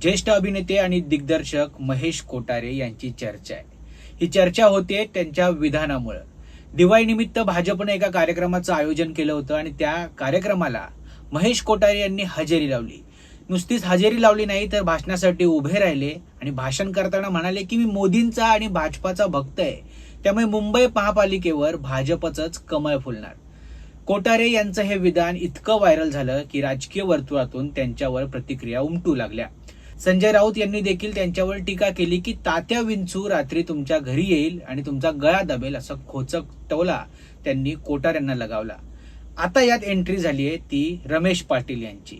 ज्येष्ठ अभिनेते आणि दिग्दर्शक महेश कोटारे यांची चर्चा आहे. ही चर्चा होते त्यांच्या विधानामुळं. दिवाळीनिमित्त भाजपनं एका कार्यक्रमाचं आयोजन केलं होतं आणि त्या कार्यक्रमाला महेश कोटारे यांनी हजेरी लावली. नुसतीच हजेरी लावली नाही तर भाषणासाठी उभे राहिले आणि भाषण करताना म्हणाले की मी मोदींचा आणि भाजपाचा भक्त आहे. त्यामुळे मुंबई महापालिकेवर भाजपचंच कमळ फुलणार. कोटारे यांचं हे विधान इतकं व्हायरल झालं की राजकीय वर्तुळातून त्यांच्यावर प्रतिक्रिया उमटू लागल्या. संजय राऊत यांनी देखील त्यांच्यावर टीका केली की तात्या विंचू रात्री तुमच्या घरी येईल आणि तुमचा गळा दाबेल असा खोचक टवला त्यांनी कोटाऱ्यांना लगावला. आता यात एंट्री झाली आहे ती रमेश पाटील यांची.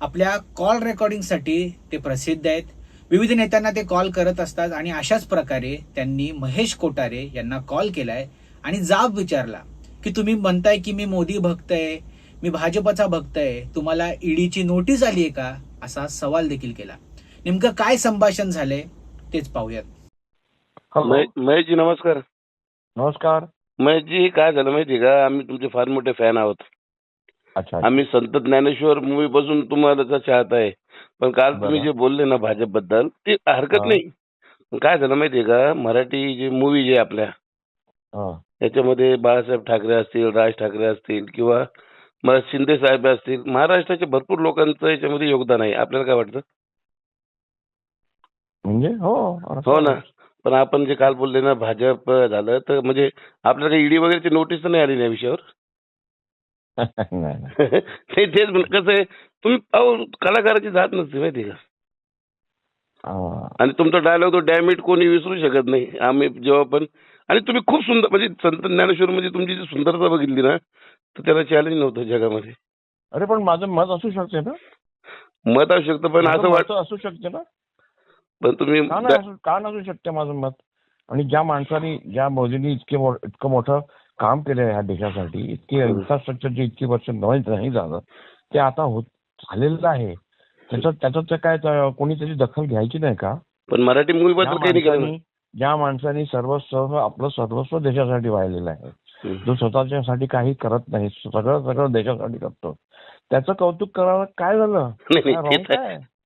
आपल्या कॉल रेकॉर्डिंगसाठी ते प्रसिद्ध आहेत. विविध नेत्यांना ते कॉल करत असतात आणि अशाच प्रकारे त्यांनी महेश कोटारे यांना कॉल केलाय आणि जाब विचारला की तुम्ही म्हणताय की मी मोदी भक्त आहे मी भाजपचा भक्त आहे तुम्हाला ईडीची नोटीस आली आहे का? असा सवाल देखील केला. नेमकं काय संभाषण झालंय तेच पाहूयात. महेशजी नमस्कार. नमस्कार. महेशजी काय झालं माहितीये का? आम्ही तुमचे फार मोठे फॅन आहोत. अच्छा आम्ही संत ज्ञानेश्वर मूवी पासून तुम्हाला चाहत आहे. पण काल तुम्ही. जे बोलले ना भाजपबद्दल ते हरकत. नाही. काय झालं माहितीये का? मराठी जे मूवी जे आपल्या हा. याच्यामध्ये बाळासाहेब ठाकरे असतील राज ठाकरे असतील किंवा शिंदे साहेब असतील महाराष्ट्राच्या भरपूर लोकांचं याच्यामध्ये योगदान आहे. आपल्याला काय वाटतं? म्हणजे हो हो ना. पण आपण जे काल बोलले ना भाजप झालं तर म्हणजे आपल्याला ईडी वगैरेची नोटीस तर नाही आली ना या विषयावर? नाही नाही. ते तेच कसं आहे तुम्ही अहो कलाकाराची जात नसते माहिती का? हा. आणि तुमचा डायलॉग तो डॅमिट कोणी विसरू शकत नाही. आम्ही जेव्हा पण आणि तुम्ही खूप सुंदर म्हणजे संत ज्ञानेश्वर मध्ये तुमची जी सुंदरता बघितली ना तर त्याला चॅलेंज नव्हतं जगामध्ये. अरे पण माझं मत असू शकते ना? मत असू शकतं पण असं वाट असू शकते ना? पण तुम्ही का नाही असू का नसू शकते माझं मत? आणि ज्या माणसाने ज्या मोदींनी इतके मो- इतकं मोठं काम केलं ह्या देशासाठी इतकी हम्म. इन्फ्रास्ट्रक्चरची इतकी वर्ष नाही नाही झालं ते आता होत झालेलं आहे. त्याच्यात त्याच्यात ते काय त्या- कोणी त्याची दखल घ्यायची नाही का? पण मराठी मूवी ज्या बद्दल काही नाही केलं. माणसाने ज्या माणसाने सर्वस्व आपलं सर्वस्व देशासाठी वाहिलेलं आहे. जो स्वतःच्यासाठी काही करत नाही सगळं सगळं देशासाठी करतो. त्याचं कौतुक करायला काय झालं? नाही काय नाही wrong ते तर काय?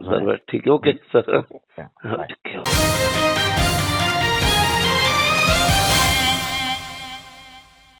बरोबर ठीक आहे. Okay sir